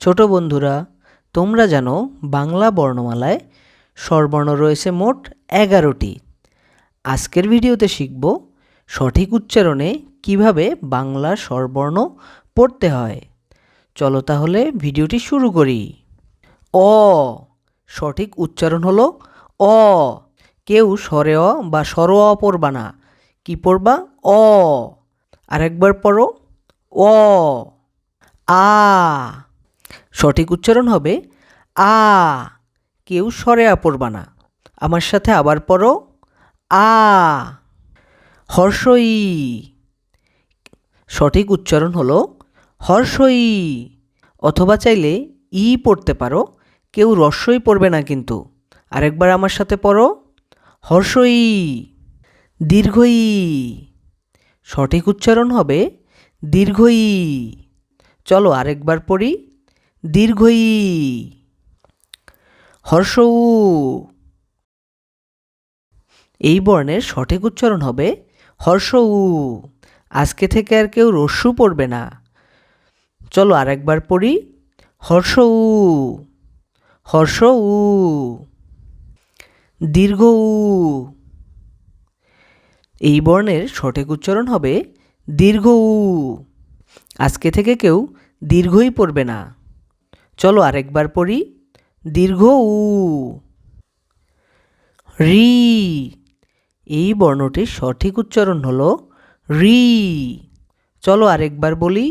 ছোট বন্ধুরা, তোমরা জানো বাংলা বর্ণমালায় স্বরবর্ণ রয়েছে মোট এগারোটি। আজকের ভিডিওতে শিখব সঠিক উচ্চারণে কীভাবে বাংলা স্বরবর্ণ পড়তে হয়। চলো তাহলে ভিডিওটি শুরু করি। অ, সঠিক উচ্চারণ হলো অ। কেউ স্বরে অ বা স্বর অ পড়বা না। কি পড়বা? অ। আরেকবার পড়ো। অ। আ। সঠিক উচ্চারণ হবে, আ কেউ স্বরে আ পড়বা না। আমার সাথে আবার পড়ো, আ হর্ষই সঠিক উচ্চারণ হলো, হর্ষই অথবা চাইলে ই পড়তে পারো, কেউ রস্যই পড়বে না কিন্তু। আরেকবার আমার সাথে পড়ো, হর্ষই দীর্ঘই সঠিক উচ্চারণ হবে, দীর্ঘই চলো আরেকবার পড়ি। দীর্ঘই। হর্ষ। এই বর্ণের সঠিক উচ্চারণ হবে হর্ষ উ আজকে থেকে আর কেউ রস্যু পড়বে না। চলো আরেকবার পড়ি। হর্ষ উ হর্ষ উ দীর্ঘ উ এই বর্ণের সঠিক উচ্চারণ হবে দীর্ঘ উ আজকে থেকে কেউ দীর্ঘই পড়বে না। চলো আরেকবার পড়ি। দীর্ঘ উ। রি। এই বর্ণটির সঠিক উচ্চারণ হল রি। চলো আরেকবার বলি,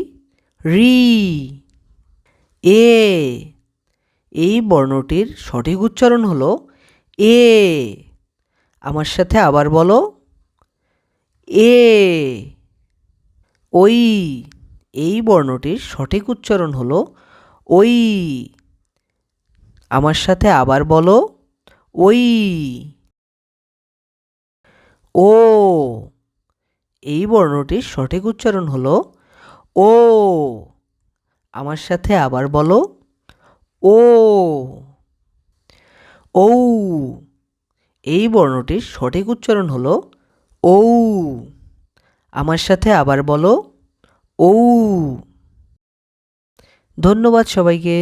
রি। এ। এই বর্ণটির সঠিক উচ্চারণ হল এ। আমার সাথে আবার বলো, এ। ওই। এই বর্ণটির সঠিক উচ্চারণ হলো ওই। আমার সাথে আবার বলো, ওই। ও। এই বর্ণটির সঠিক উচ্চারণ হলো, ও। আমার সাথে আবার বলো, ও। ঔ। এই বর্ণটির সঠিক উচ্চারণ হলো, ঔ। আমার সাথে আবার বলো, ঔ। ধন্যবাদ সবাইকে।